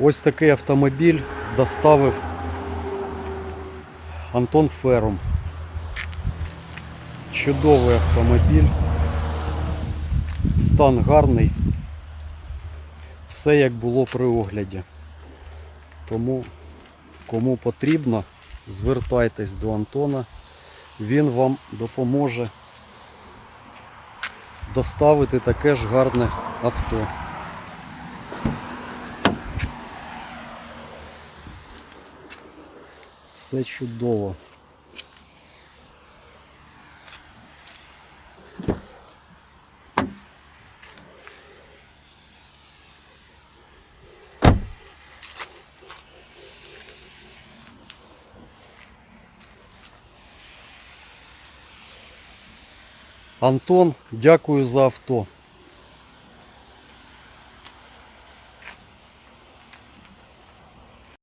Ось такий автомобіль доставив Антон Ферум. Чудовий автомобіль. Стан гарний. Все як було при огляді. Тому кому потрібно, звертайтесь до Антона. Він вам допоможе доставити таке ж гарне авто. Все чудово. Антон, дякую за авто.